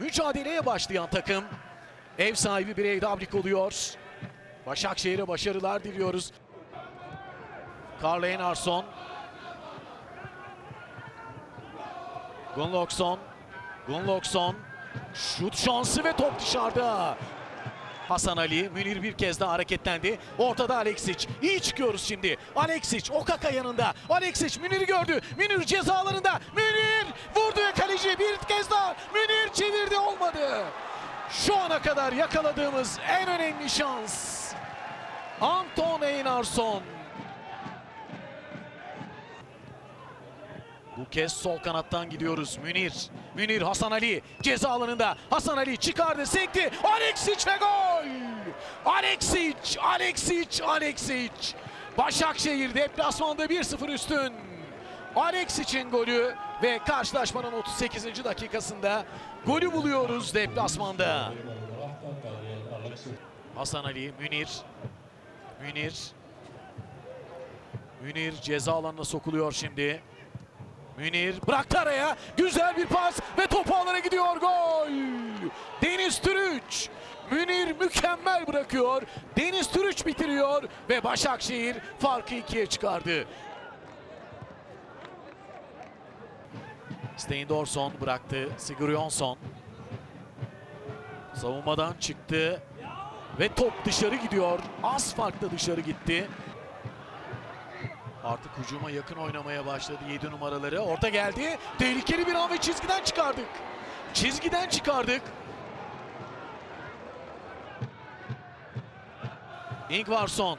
mücadeleye başlayan takım ev sahibi Birey Abrik oluyor. Başakşehir'e başarılar diliyoruz. Karl Einarsson. Gunloksson. Gunloksson. Şut şansı ve top dışarıda. Hasan Ali, Münir bir kez daha hareketlendi. Ortada Alexic. İyi çıkıyoruz şimdi. Alexic, Okaka yanında. Alexic Münir'i gördü. Münir cezalarında. Münir vurdu ve kaleci bir kez daha. Münir çevirdi olmadı. Şu ana kadar yakaladığımız en önemli şans. Anton Einarsson. Bu kez sol kanattan gidiyoruz. Münir. Münir Hasan Ali ceza alanında. Hasan Ali çıkardı, sekti. Alexic ve gol! Alexic, Alexic, Alexic. Başakşehir deplasmanda 1-0 üstün. Alexic'in golü ve karşılaşmanın 38. dakikasında golü buluyoruz deplasmanda. Hasan Ali, Münir. Münir. Münir ceza alanına sokuluyor şimdi. Münir bıraktı araya. Güzel bir pas ve top ağlara gidiyor. Gol! Deniz Türüç. Münir mükemmel bırakıyor. Deniz Türüç bitiriyor ve Başakşehir farkı ikiye çıkardı. Steindorsson bıraktı. Sigurjonsson. Savunmadan çıktı. Ve top dışarı gidiyor. Az farkla dışarı gitti. Artık hücuma yakın oynamaya başladı 7 numaraları. Orta geldi. Tehlikeli bir an ve çizgiden çıkardık. Çizgiden çıkardık. Ingvarsson.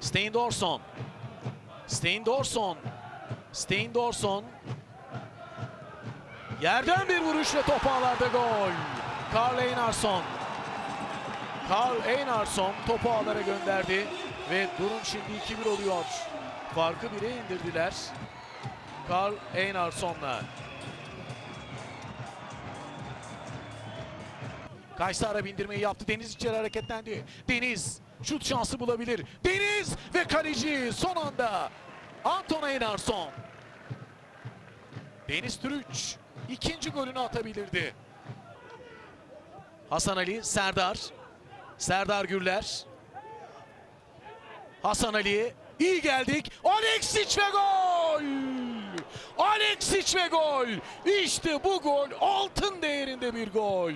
Steindorsson. Steindorsson. Steindorsson. Yerden bir vuruş ve top gol. Karl Einarsson. Karl Einarsson topu ağlara gönderdi ve durum şimdi 2-1 oluyor. Farkı 1'e indirdiler. Karl Einarsson'la. Kaysara bindirmeyi yaptı. Deniz içeri hareketlendi. Deniz şut şansı bulabilir. Deniz ve kaleci son anda Anton Einarsson. Deniz Türüç ikinci golünü atabilirdi. Hasan Ali, Serdar. Serdar Gürler. Hasan Ali iyi geldik. Alexic ve gol! Alexic ve gol! İşte bu gol altın değerinde bir gol.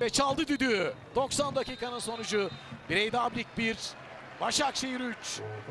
Ve çaldı düdüğü. 90 dakikanın sonucu. Bireyde Ablik 1, Başakşehir 3.